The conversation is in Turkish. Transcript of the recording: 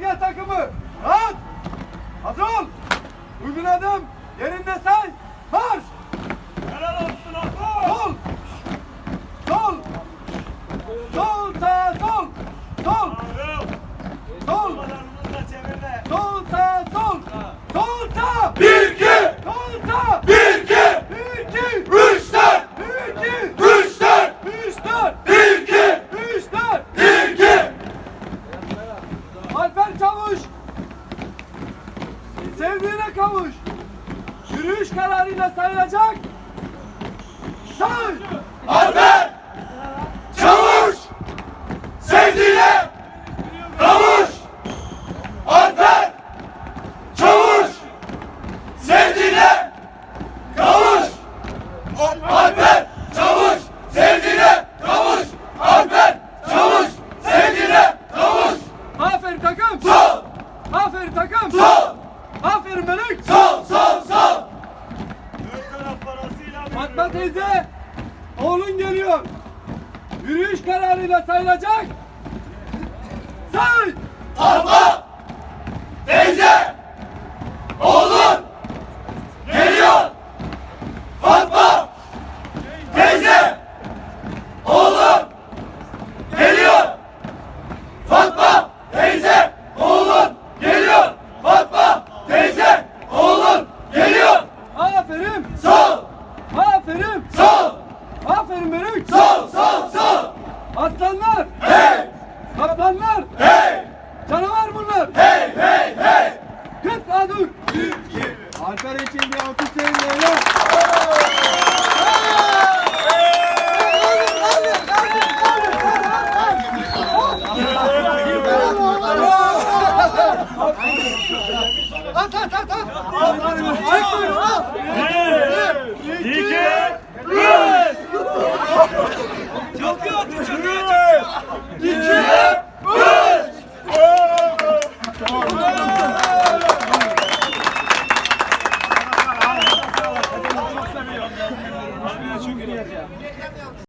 Gel takımı. At. Hazır ol. Uygun adım. Yerinde say. Sevdiğine kavuş. Yürüyüş kararıyla sayılacak. Say. Alper, çavuş, sevdiğine kavuş. Alper, çavuş, sevdiğine kavuş. Alper, çavuş, sevdiğine kavuş. Alper, çavuş, sevdiğine kavuş. Aferin takım. Sol, Aferin takım. sol, Melek. sol, sol, sol. Ön taraf parasıyla Fatma teyze. Oğlun geliyor. Yürüyüş kararıyla sayılacak. Say. Fatma, teyze, oğlun geliyor. Fatma, teyze, oğlun geliyor. Fatma, teyze, oğlun geliyor. Fatma, teyze, oğlun geliyor. Aferin. Sol, Aferin. sol, Aferin Melek. sol, sol, sol. Aslanlar. Hey, Kaplanlar. hey, Canavar bunlar. hey, hey, hey. Git daha dur. Alper için bir alkış verin beyler. あったあったあった